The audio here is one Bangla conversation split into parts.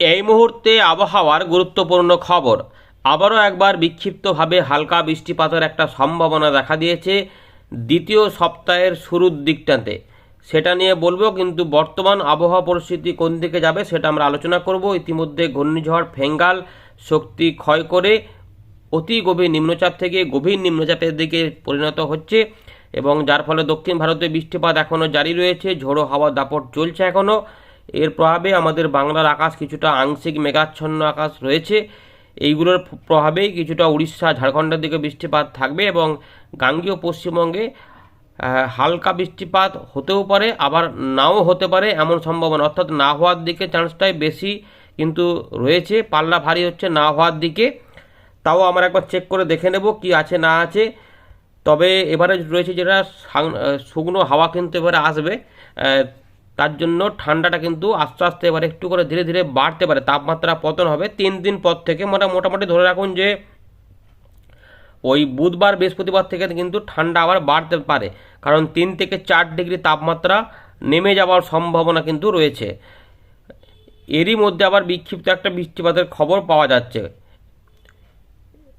এই মুহূর্তে আবহাওয়ার গুরুত্বপূর্ণ খবর। আবারও একবার বিক্ষিপ্তভাবে হালকা বৃষ্টিপাতের একটা সম্ভাবনা দেখা দিয়েছে দ্বিতীয় সপ্তাহের শুরুর দিকটাতে। সেটা নিয়ে বলব, কিন্তু বর্তমান আবহাওয়া পরিস্থিতি কোন দিকে যাবে সেটা আমরা আলোচনা করব। ইতিমধ্যে ঘূর্ণিঝড় ফেঙ্গাল শক্তি ক্ষয় করে অতি গভীর নিম্নচাপ থেকে গভীর নিম্নচাপের দিকে পরিণত হচ্ছে এবং যার ফলে দক্ষিণ ভারতে বৃষ্টিপাত এখনও জারি রয়েছে। ঝোড়ো হাওয়া দাপট চলছে এখনও এর প্রভাবে আমাদের বাংলার আকাশ কিছুটা আংশিক মেঘাচ্ছন্ন আকাশ রয়েছে। এইগুলোর প্রভাবেই কিছুটা উড়িষ্যা, ঝাড়খণ্ডের দিকে বৃষ্টিপাত থাকবে এবং গাঙ্গীয় পশ্চিমবঙ্গে হালকা বৃষ্টিপাত হতেও পারে, আবার নাও হতে পারে এমন সম্ভাবনা। অর্থাৎ না হওয়ার দিকে চান্সটাই বেশি কিন্তু রয়েছে। পাল্লা ভারী হচ্ছে না হওয়ার দিকে। তাও আমরা একবার চেক করে দেখে নেব কি আছে, না আছে। তবে এবারে রয়েছে যেটা শুকনো হাওয়া কিন্তু এবারে আসবে। তার জন্য ঠান্ডাটা কিন্তু আস্তে আস্তে এবারে একটু করে ধীরে ধীরে বাড়তে পারে। তাপমাত্রা পতন হবে তিন দিন পর থেকে। মোটা মোটামুটি ধরে রাখুন যে ওই বুধবার, বৃহস্পতিবার থেকে কিন্তু ঠান্ডা আবার বাড়তে পারে। কারণ তিন থেকে চার ডিগ্রি তাপমাত্রা নেমে যাওয়ার সম্ভাবনা কিন্তু রয়েছে। এরই মধ্যে আবার বিক্ষিপ্ত একটা বৃষ্টিপাতের খবর পাওয়া যাচ্ছে।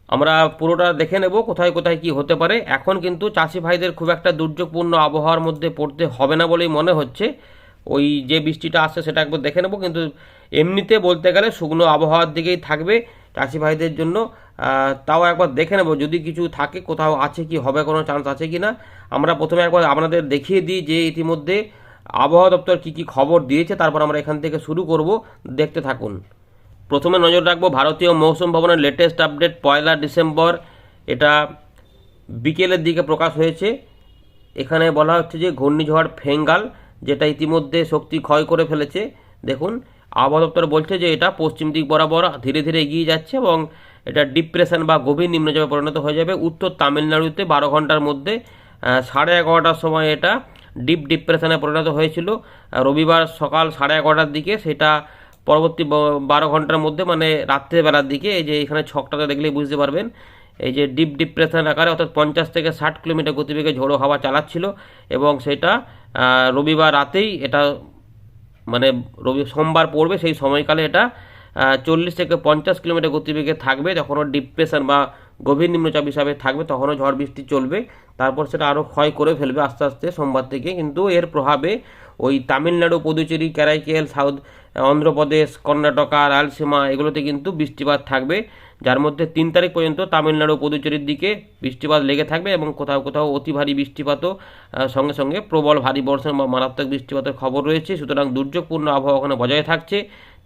আমরা পুরোটা দেখে নেব কোথায় কোথায় কি হতে পারে। এখন কিন্তু চাষি ভাইদের খুব একটা দুর্যোগপূর্ণ আবহাওয়ার মধ্যে পড়তে হবে না বলেই মনে হচ্ছে। ওই যে বৃষ্টিটা আসছে সেটা একবার দেখে নেব, কিন্তু এমনিতে বলতে গেলে শুকনো আবহাওয়ার দিকেই থাকবে চাষি ভাইদের জন্য। তাও একবার দেখে নেব, যদি কিছু থাকে কোথাও আছে কি, হবে কোনো চান্স আছে কি না। আমরা প্রথমে একবার আপনাদের দেখিয়ে দিই যে ইতিমধ্যে আবহাওয়া দপ্তর কি কি খবর দিয়েছে, তারপর আমরা এখান থেকে শুরু করব। দেখতে থাকুন। প্রথমে নজর রাখব ভারতীয় মৌসুম ভবনের লেটেস্ট আপডেট পয়লা ডিসেম্বর। এটা বিকেলের দিকে প্রকাশ হয়েছে। এখানে বলা হচ্ছে যে ঘূর্ণিঝড় ফেঙ্গাল যেটা ইতিমধ্যে শক্তি ক্ষয় করে ফেলেছে। দেখুন, আবহাওয়া দপ্তর বলছে যে এটা পশ্চিম দিক বরাবর ধীরে ধীরে এগিয়ে যাচ্ছে এবং এটা ডিপ্রেশন বা গভীর নিম্নচাপে পরিণত হয়ে যাবে। উত্তর তামিলনাড়ুতে বারো ঘণ্টার মধ্যে সাড়ে এগারোটার সময় এটা ডিপ ডিপ্রেশনে পরিণত হয়েছিল। রবিবার সকাল সাড়ে এগারোটার দিকে সেটা পরবর্তী বারো ঘণ্টার মধ্যে মানে রাত্রেবেলার দিকে, এই যে এখানে ছকটাতে দেখলেই বুঝতে পারবেন এই যে ডিপ ডিপ্রেশন আকারে অর্থাৎ পঞ্চাশ থেকে ষাট কিলোমিটার গতিবেগে ঝোড়ো হাওয়া চালাচ্ছিল এবং সেটা রবিবার রাতেই এটা মানে রবি, সোমবার পড়বে, সেই সময়কালে এটা চল্লিশ থেকে পঞ্চাশ কিলোমিটার গতিবেগে থাকবে। যখনও ডিপ্রেশন বা গভীর নিম্নচাপ হিসাবে থাকবে, তখনও ঝড় বৃষ্টি চলবে। তারপর সেটা আরও ক্ষয় করে ফেলবে আস্তে আস্তে সোমবার থেকে। কিন্তু এর প্রভাবে ওই তামিলনাড়ু, পুদুচেরি ক্যারাইকেল সাউথ অন্ধ্রপ্রদেশ, কর্ণাটকা, রায়লসীমা, এগুলোতে কিন্তু বৃষ্টিপাত থাকবে। যার মধ্যে তিন তারিখ পর্যন্ত তামিলনাড়ু পুদুচেরির দিকে বৃষ্টিপাত লেগে থাকবে এবং কোথাও কোথাও অতি ভারী বৃষ্টিপাতও সঙ্গে সঙ্গে প্রবল ভারী বর্ষণ বা মারাত্মক বৃষ্টিপাতের খবর রয়েছে। সুতরাং দুর্যোগপূর্ণ আবহাওয়া ওখানে বজায় থাকছে।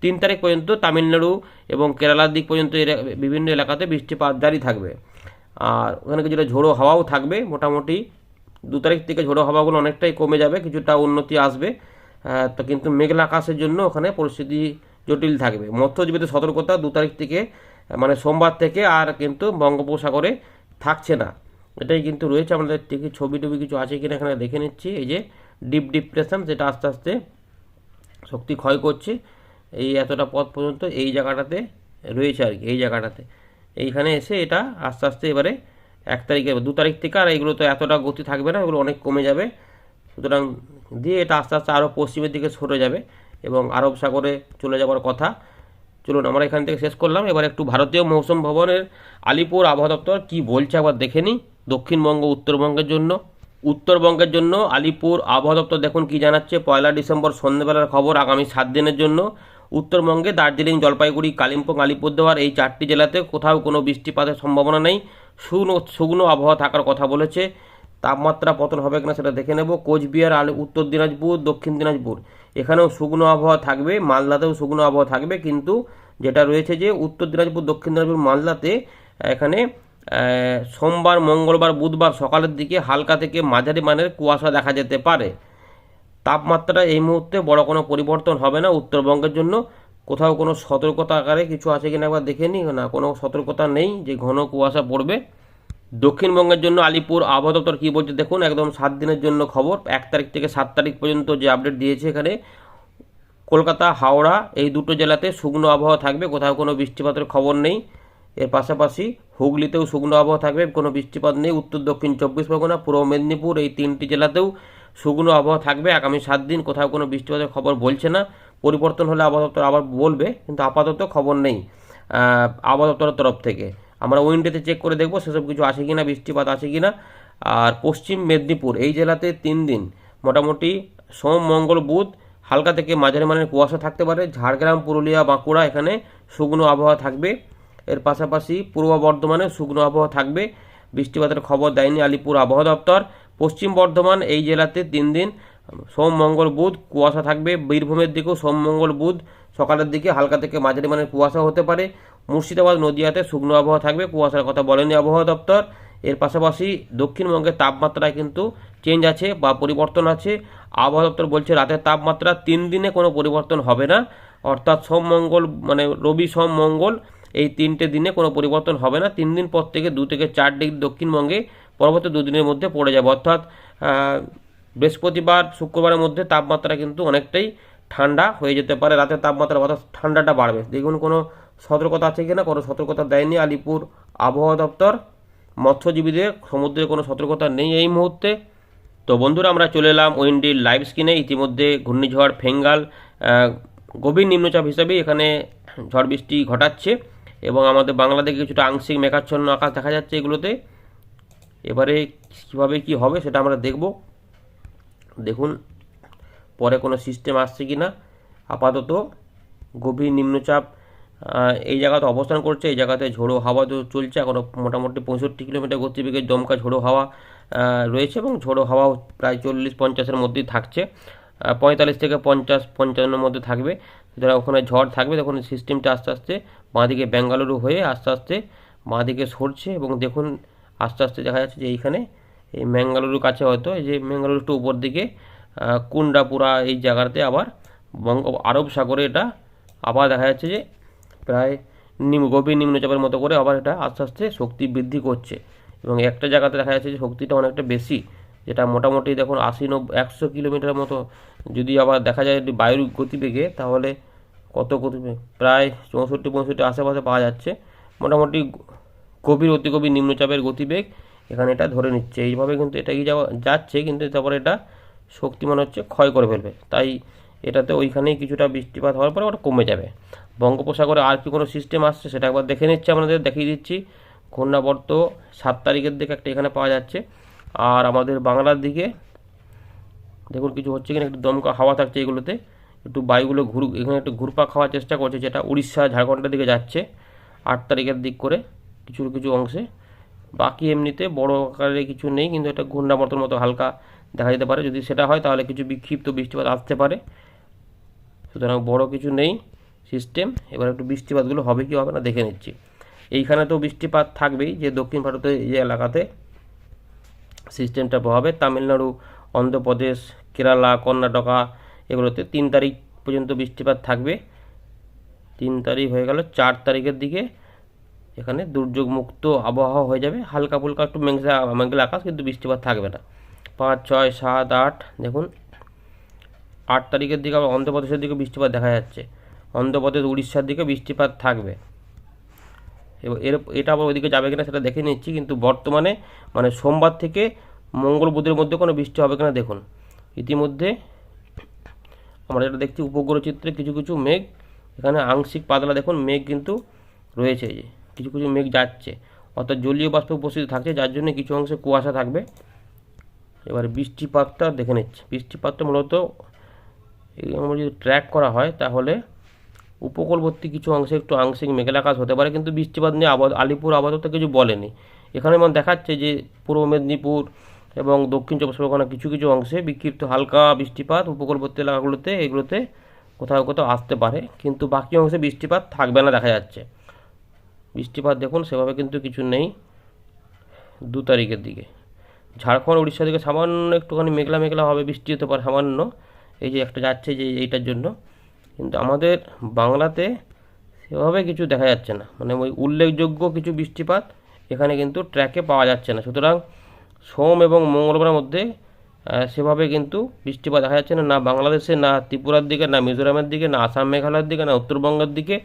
তিন তারিখ পর্যন্ত তামিলনাড়ু এবং কেরালার দিক পর্যন্ত বিভিন্ন এলাকাতে বৃষ্টিপাত জারি থাকবে। আর ওখানে কিছুটা ঝোড়ো হাওয়াও থাকবে। মোটামুটি দু তারিখ থেকে ঝোড়ো হাওয়াগুলো অনেকটাই কমে যাবে, কিছুটা উন্নতি আসবে। তো কিন্তু মেঘলা আকাশের জন্য ওখানে পরিস্থিতি জটিল থাকবে। মৎস্যজীবীদের সতর্কতা দু তারিখ থেকে মানে সোমবার থেকে আর কিন্তু বঙ্গোপসাগরে থাকছে না। এটাই কিন্তু রয়েছে আমাদের থেকে ছবি টবি কিছু আছে কিনা এখানে দেখে নিচ্ছি। এই যে ডিপ ডিপ্রেশন যেটা আস্তে আস্তে শক্তি ক্ষয় করছে, এই এতটা পথ পর্যন্ত এই জায়গাটাতে রয়েছে আর কি, এই জায়গাটাতে। এইখানে এসে এটা আস্তে আস্তে এবারে এক তারিখে, দু তারিখ থেকে আর এগুলো তো এতটা গতি থাকবে না, এগুলো অনেক কমে যাবে। সুতরাং দিয়ে এটা আস্তে আস্তে আরও পশ্চিমের দিকে সরে যাবে এবং আরব সাগরে চলে যাওয়ার কথা। চলুন, আমরা এখান থেকে শেষ করলাম। এবার একটু ভারতীয় মৌসুম ভবনের আলিপুর আবহাওয়া দপ্তর কী বলছে একবার দেখে নিই। দক্ষিণবঙ্গ, উত্তরবঙ্গের জন্য। উত্তরবঙ্গের জন্য আলিপুর আবহাওয়া দপ্তর দেখুন কি জানাচ্ছে। পয়লা ডিসেম্বর সন্ধ্যেবেলার খবর আগামী সাত দিনের জন্য। উত্তরবঙ্গে দার্জিলিং, জলপাইগুড়ি, কালিম্পং, আলিপুরদুয়ার এই চারটি জেলাতে কোথাও কোনো বৃষ্টিপাতের সম্ভাবনা নেই। শুকনো শুকনো আবহাওয়া থাকার কথা বলেছে। তাপমাত্রা পতন হবে কিনা সেটা দেখে নেব। কোচবিহার, আলি, উত্তর দিনাজপুর, দক্ষিণ দিনাজপুর। এখানেও শুকনো আবহাওয়া থাকবে, মালদাতেও শুকনো আবহাওয়া থাকবে, কিন্তু যেটা রয়েছে যে উত্তর দিনাজপুর, দক্ষিণ দিনাজপুর, মালদাতে এখানে সোমবার, মঙ্গলবার, বুধবার সকালের দিকে হালকা থেকে মাঝারি মানের কুয়াশা দেখা যেতে পারে। তাপমাত্রা এই মুহূর্তে বড় কোনো পরিবর্তন হবে না উত্তরবঙ্গের জন্য। কোথাও কোনো সতর্কতা আকারে কিছু আছে কিনা একবার দেখে নিই না, কোনো সতর্কতা নেই যে ঘন কুয়াশা পড়বে। দক্ষিণবঙ্গের জন্য আলিপুর আবহাওয়া দপ্তর কী বলছে দেখুন, একদম সাত দিনের জন্য খবর। এক তারিখ থেকে সাত তারিখ পর্যন্ত যে আপডেট দিয়েছে এখানে, কলকাতা, হাওড়া, এই দুটো জেলাতে শুকনো আবহাওয়া থাকবে, কোথাও কোনো বৃষ্টিপাতের খবর নেই। এর পাশাপাশি হুগলিতেও শুকনো আবহাওয়া থাকবে, কোনো বৃষ্টিপাত নেই। উত্তর, দক্ষিণ, চব্বিশ পরগনা, পূর্ব মেদিনীপুর, এই তিনটি জেলাতেও শুকনো আবহাওয়া থাকবে। আগামী সাত দিন কোথাও কোনো বৃষ্টিপাতের খবর বলছে না। পরিবর্তন হলে আবহাওয়া দপ্তর আবার বলবে, কিন্তু আপাতত খবর নেই আবহাওয়া দপ্তরের তরফ থেকে। আমরা উইন্ডোতে চেক করে দেখব সেসব কিছু আছে কিনা, বৃষ্টিপাত আছে কিনা। আর পশ্চিম মেদিনীপুর, এই জেলাতে তিন দিন, মোটামুটি সোম, মঙ্গল, বুধ, হালকা থেকে মাঝারি মানের কুয়াশা থাকতে পারে। ঝাড়গ্রাম, পুরুলিয়া, বাঁকুড়া এখানে শুকনো আবহাওয়া থাকবে। এর পাশাপাশি পূর্ব বর্ধমানে শুকনো আবহাওয়া থাকবে। বৃষ্টিপাতের খবর দেয়নি আলিপুর আবহাওয়া দপ্তর। পশ্চিম বর্ধমান, এই জেলাতে তিন দিন, সোম, মঙ্গল, বুধ কুয়াশা থাকবে। বীরভূমের দিকেও সোম, মঙ্গল, বুধ সকালের দিকে হালকা থেকে মাঝারি মানের কুয়াশা হতে পারে। মুর্শিদাবাদ নদিয়াতে শুকনো আবহাওয়া থাকবে, কুয়াশার কথা বলেনি আবহাওয়া দপ্তর। এর পাশাপাশি দক্ষিণবঙ্গের তাপমাত্রায় কিন্তু চেঞ্জ আছে বা পরিবর্তন আছে। আবহাওয়া দপ্তর বলছে রাতের তাপমাত্রা তিন দিনে কোনো পরিবর্তন হবে না। অর্থাৎ সোম মঙ্গল মানে রবি সোম মঙ্গল, এই তিনটে দিনে কোনো পরিবর্তন হবে না। তিন দিন পর থেকে দু থেকে চার ডিগ্রি দক্ষিণবঙ্গে পরবর্তী দুদিনের মধ্যে পড়ে যাবে। অর্থাৎ বৃহস্পতিবার, শুক্রবারের মধ্যে তাপমাত্রা কিন্তু অনেকটাই ঠান্ডা হয়ে যেতে পারে। রাতের তাপমাত্রা অর্থাৎ ঠান্ডাটা বাড়বে। দেখুন কোনো সতর্কতা আছে কিনা, কোনো সতর্কতা দেয়নি আলিপুর আবহাওয়া দপ্তর। মৎস্যজীবীদের সমুদ্রে কোনো সতর্কতা নেই এই মুহূর্তে। তো বন্ধুরা, আমরা চলে এলাম উইন্ডির লাইভ স্ক্রিনে। ইতিমধ্যে ঘূর্ণিঝড় ফেঙ্গাল গভীর নিম্নচাপ হিসাবে এখানে ঝড় বৃষ্টি ঘটাচ্ছে এবং আমাদের বাংলাদেশে কিছুটা আংশিক মেঘাচ্ছন্ন আকাশ দেখা যাচ্ছে এগুলোতে। এবারে কীভাবে কি হবে সেটা আমরা দেখব। দেখুন, পরে কোনো সিস্টেম আসছে কি না আপাতত গভীর নিম্নচাপ এই জায়গাতে অবস্থান করছে, এই জায়গাতে ঝোড়ো হাওয়া তো চলছে এখনও মোটামুটি পঁয়ষট্টি কিলোমিটার গতিবেগের দমকা ঝোড়ো হাওয়া রয়েছে এবং ঝোড়ো হাওয়াও প্রায় চল্লিশ পঞ্চাশের মধ্যেই থাকছে পঁয়তাল্লিশ থেকে পঞ্চাশ, পঞ্চান্নর মধ্যে থাকবে। সুতরাং ওখানে ঝড় থাকবে তখন সিস্টেমটা আস্তে আস্তে বাঁদিকে বেঙ্গালুরু হয়ে আস্তে আস্তে বাঁদিকে সরছে এবং দেখুন আস্তে আস্তে দেখা যাচ্ছে যে এইখানে এই ম্যাঙ্গালুরুর কাছে হয়তো এই যে ম্যাঙ্গালুরু একটু উপর দিকে কুন্ডাপুরা এই জায়গাতে আবার বঙ্গ, আরব সাগরে এটা আবার দেখা যাচ্ছে যে প্রায় নিম গভীর নিম্নচাপের মতো করে আবার এটা আস্তে আস্তে শক্তি বৃদ্ধি করছে। এবং একটা জায়গাতে দেখা যাচ্ছে যে শক্তিটা অনেকটা বেশি, যেটা মোটামুটি দেখুন আশি, নব্বই, একশো কিলোমিটার মতো। যদি আবার দেখা যায় বায়ুর গতিবেগে, তাহলে কত গতিবেগ? প্রায় চৌষট্টি, পঁয়ষট্টি আশেপাশে পাওয়া যাচ্ছে। মোটামুটি গভীর, অতি গভীর নিম্নচাপের গতিবেগ এখানে এটা ধরে নিচ্ছে। এইভাবে কিন্তু এটা এগিয়ে যাওয়া যাচ্ছে, কিন্তু তারপরে এটা শক্তি মনে হচ্ছে, ক্ষয় করে ফেলবে। তাই এটাতে ওইখানেই কিছুটা বৃষ্টিপাত হওয়ার পরে ওটা কমে যাবে। বঙ্গোপসাগরে আর কি কোনো সিস্টেম আসছে সেটা একবার দেখে নিচ্ছে, আপনাদের দেখিয়ে দিচ্ছি। ঘূর্ণাবর্ত সাত তারিখের দিকে একটা এখানে পাওয়া যাচ্ছে। আর আমাদের বাংলার দিকে দেখুন কিছু হচ্ছে কিনা, একটু দমকা হাওয়া থাকছে এগুলোতে। একটু বায়ুগুলো ঘুর, এখানে একটু ঘুরপাক খাওয়ার চেষ্টা করছে যেটা উড়িষ্যা, ঝাড়খণ্ডের দিকে যাচ্ছে আট তারিখের দিক করে কিছু কিছু অংশে। বাকি এমনিতে বড় আকারে কিছু নেই, কিন্তু এটা ঘূর্ণাবর্তর মতো হালকা দেখা যেতে পারে। যদি সেটা হয় তাহলে কিছু বিক্ষিপ্ত বৃষ্টিপাত আসতে পারে। সুতরাং বড় কিছু নেই সিস্টেম এবার একটু বৃষ্টিপাতগুলো হবে কি হবে না দেখে নিচ্ছি। এইখানে তো বৃষ্টিপাত থাকবেই, যে দক্ষিণ ভারতের যে এলাকাতে সিস্টেমটা প্রভাবে তামিলনাড়ু, অন্ধ্রপ্রদেশ, কেরালা, কর্ণাটকা, এগুলোতে তিন তারিখ পর্যন্ত বৃষ্টিপাত থাকবে। তিন তারিখ হয়ে গেল, চার তারিখের দিকে এখানে দুর্যোগ মুক্ত আবহাওয়া হয়ে যাবে। হালকা ফুলকা একটু মেঘলা মেঘলা আকাশ, কিন্তু বৃষ্টিপাত থাকবে না। পাঁচ, ছয়, সাত, আট, দেখুন আট তারিখের দিকে আবার অন্ধ্রপ্রদেশের দিকে বৃষ্টিপাত দেখা যাচ্ছে। অন্ধ্রপ্রদেশ, উড়িষ্যার দিকে বৃষ্টিপাত থাকবে। এবার এর এটা আবার ওইদিকে যাবে কিনা সেটা দেখে নিচ্ছি, কিন্তু বর্তমানে মানে সোমবার থেকে মঙ্গল বুধের মধ্যে কোনো বৃষ্টি হবে কিনা দেখুন। ইতিমধ্যে আমরা যেটা দেখছি, উপগ্রহ চিত্রে কিছু কিছু মেঘ, এখানে আংশিক পাতলা দেখুন, মেঘ কিন্তু রয়েছে যে, কিছু কিছু মেঘ যাচ্ছে। অর্থাৎ জলীয় বাষ্প উপস্থিত থাকছে, যার জন্য কিছু অংশে কুয়াশা থাকবে। এবার বৃষ্টিপাতটা দেখে নিচ্ছে। বৃষ্টিপাতটা মূলত আমরা যদি ট্র্যাক করা হয়, তাহলে উপকূলবর্তী কিছু অংশে একটু আংশিক মেঘলা আকাশ হতে পারে, কিন্তু বৃষ্টিপাত নিয়ে আবাদ আলিপুর আপাতত কিছু বলেনি। এখানে যেমন দেখাচ্ছে যে পূর্ব মেদিনীপুর এবং দক্ষিণ চব্বিশ পরগনা কিছু কিছু অংশে বিক্ষিপ্ত হালকা বৃষ্টিপাত উপকূলবর্তী এলাকাগুলোতে, এগুলোতে কোথাও কোথাও আসতে পারে, কিন্তু বাকি অংশে বৃষ্টিপাত থাকবে না দেখা যাচ্ছে। বৃষ্টিপাত দেখুন, সেভাবে কিন্তু কিছু নেই দু তারিখের দিকে। ঝাড়খণ্ড, উড়িষ্যা দিকে সামান্য একটুখানি মেঘলা মেঘলা হবে, বৃষ্টি হতে পারে সামান্য। এই যে একটা যাচ্ছে যে এইটার জন্য। কিন্তু আমাদের বাংলাতে সেভাবে কিছু দেখা যাচ্ছে না। মানে ওই উল্লেখযোগ্য কিছু বৃষ্টিপাত এখানে কিন্তু ট্র্যাকে পাওয়া যাচ্ছে না। সুতরাং সোম এবং মঙ্গলবারের মধ্যে সেভাবে কিন্তু বৃষ্টিপাত দেখা যাচ্ছে না। না বাংলাদেশে, না ত্রিপুরার দিকে, না মিজোরামের দিকে, না আসাম, মেঘালয়ের দিকে, না উত্তরবঙ্গের দিকে,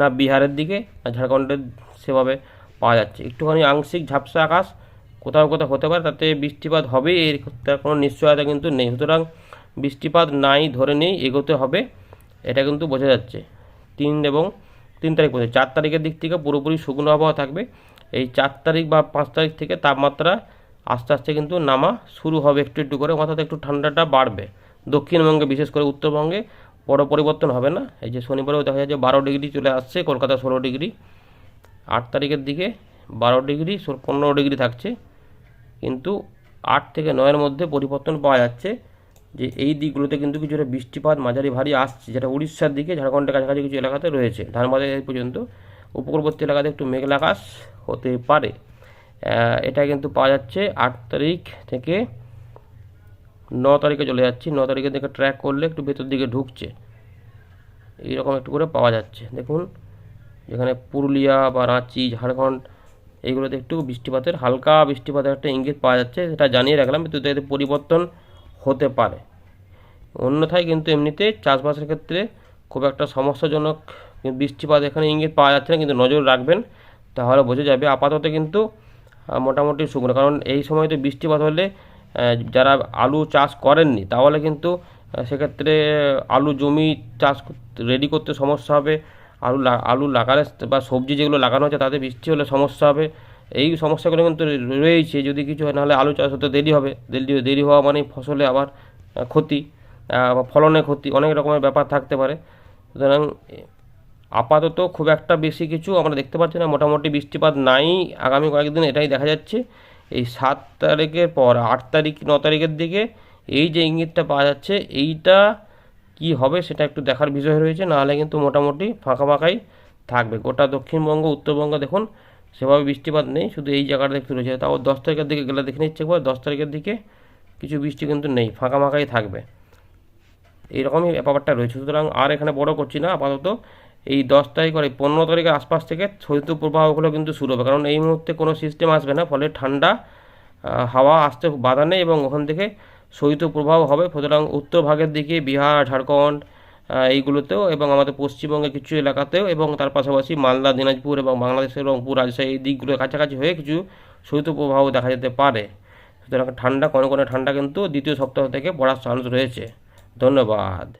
না বিহারের দিকে, না ঝাড়খণ্ডের সেভাবে পাওয়া যাচ্ছে। একটুখানি আংশিক ঝাপসা আকাশ কোথাও কোথাও হতে পারে, তাতে বৃষ্টিপাত হবে এর তার কোনো নিশ্চয়তা কিন্তু নেই। সুতরাং বৃষ্টিপাত নাই, ধরে নেই, এগোতে হবে, এটা কিন্তু বোঝা যাচ্ছে। তিন এবং তিন তারিখ পর্যন্ত, চার তারিখের দিক থেকে পুরোপুরি শুকনো আবহাওয়া থাকবে। এই চার তারিখ বা পাঁচ তারিখ থেকে তাপমাত্রা আস্তে আস্তে কিন্তু নামা শুরু হবে একটু একটু করে, অর্থাৎ একটু ঠান্ডাটা বাড়বে। দক্ষিণবঙ্গে, বিশেষ করে উত্তরবঙ্গে, বড় পরিবর্তন হবে না? এই যে শনিবারেও দেখা যাচ্ছে বারো ডিগ্রি চলে আসছে, কলকাতা ষোলো ডিগ্রি। আট তারিখের দিকে বারো ডিগ্রি পনেরো ডিগ্রি থাকছে। কিন্তু আট থেকে নয়ের মধ্যে পরিবর্তন পাওয়া যাচ্ছে। যে এই দিকগুলোতে কিন্তু কিছুটা বৃষ্টিপাত মাঝারি ভারী আসছে, যেটা উড়িষ্যার দিকে, ঝাড়খণ্ডের কাছাকাছি কিছু এলাকাতে রয়েছে। ধানবাদের এই পর্যন্ত উপকূলবর্তী এলাকাতে একটু মেঘলা আকাশ হতে পারে। এটা কিন্তু পাওয়া যাচ্ছে আট তারিখ থেকে ন তারিখে চলে যাচ্ছি। ন তারিখের দিকে ট্র্যাক করলে একটু ভেতর দিকে ঢুকছে। এইরকম একটু করে পাওয়া যাচ্ছে। দেখুন, যেখানে পুরুলিয়া বা রাঁচি, ঝাড়খণ্ড, এইগুলোতে একটু বৃষ্টিপাতের, হালকা বৃষ্টিপাতের একটা ইঙ্গিত পাওয়া যাচ্ছে। সেটা জানিয়ে রাখলাম। কিন্তু এতে পরিবর্তন হতে পারে। অন্যথায় কিন্তু এমনিতে চাষবাসের ক্ষেত্রে খুব একটা সমস্যাজনক বৃষ্টিপাত এখানে ইঙ্গিত পাওয়া যাচ্ছে না, কিন্তু নজর রাখবেন, তাহলে বোঝা যাবে। আপাতত কিন্তু মোটামুটি শুকনো। কারণ এই সময় তো বৃষ্টিপাত হলে যারা আলু চাষ করেননি, তাহলে কিন্তু সেক্ষেত্রে আলু জমি চাষ রেডি করতে সমস্যা হবে। আলু আলু লাগালে বা সবজি যেগুলো লাগানো হচ্ছে তাতে বৃষ্টি হলে সমস্যা হবে। এই সমস্যাগুলো কিন্তু রয়েছে যদি কিছু হয়, নাহলে আলু চাষ হতে দেরি হবে। দেরি দেরি হওয়া মানে ফসলে আবার ক্ষতি ফলনে ক্ষতি, অনেক রকমের ব্যাপার থাকতে পারে। সুতরাং আপাতত খুব একটা বেশি কিছু আমরা দেখতে পাচ্ছি না। মোটামুটি বৃষ্টিপাত নাই। আগামী কয়েকদিন এটাই দেখা যাচ্ছে। এই সাত তারিখের পর, আট তারিখ, ন তারিখের দিকে এই যে ইঙ্গিতটা পাওয়া যাচ্ছে, এইটা কি হবে সেটা একটু দেখার বিষয় রয়েছে। নাহলে কিন্তু মোটামুটি ফাঁকা ফাঁকাই থাকবে। গোটা দক্ষিণবঙ্গ, উত্তরবঙ্গ দেখুন সেভাবে বৃষ্টিপাত নেই, শুধু এই জায়গাটা দেখতে রয়েছে। তাও দশ তারিখের দিকে গেলে দেখে নিচ্ছে একবার, দশ তারিখের দিকে কিছু বৃষ্টি কিন্তু নেই, ফাঁকা ফাঁকাই থাকবে। এইরকমই ব্যাপারটা রয়েছে। সুতরাং আর এখানে বড় করছি না, আপাতত এই দশ তারিখ আর পনেরো তারিখের আশপাশ থেকে শৈত্য প্রবাহগুলো কিন্তু শুরু হবে। কারণ এই মুহূর্তে কোনো সিস্টেম আসবে না, ফলে ঠান্ডা হাওয়া আসতে বাধা নেই এবং ওখান থেকে শৈত্য প্রবাহ হবে। সুতরাং উত্তর ভাগের দিকে বিহার, ঝাড়খণ্ড এইগুলোতেও এবং আমাদের পশ্চিমবঙ্গের কিছু এলাকাতেও এবং তার পাশাপাশি মালদা, দিনাজপুর এবং বাংলাদেশের রংপুর রাজশাহী এই দিকগুলোর কাছাকাছি হয়ে কিছু শৈত্যপ্রবাহ দেখা যেতে পারে। সুতরাং ঠান্ডা কোনো কোনো ঠান্ডা কিন্তু দ্বিতীয় সপ্তাহ থেকে পড়ার চান্স রয়েছে। ধন্যবাদ।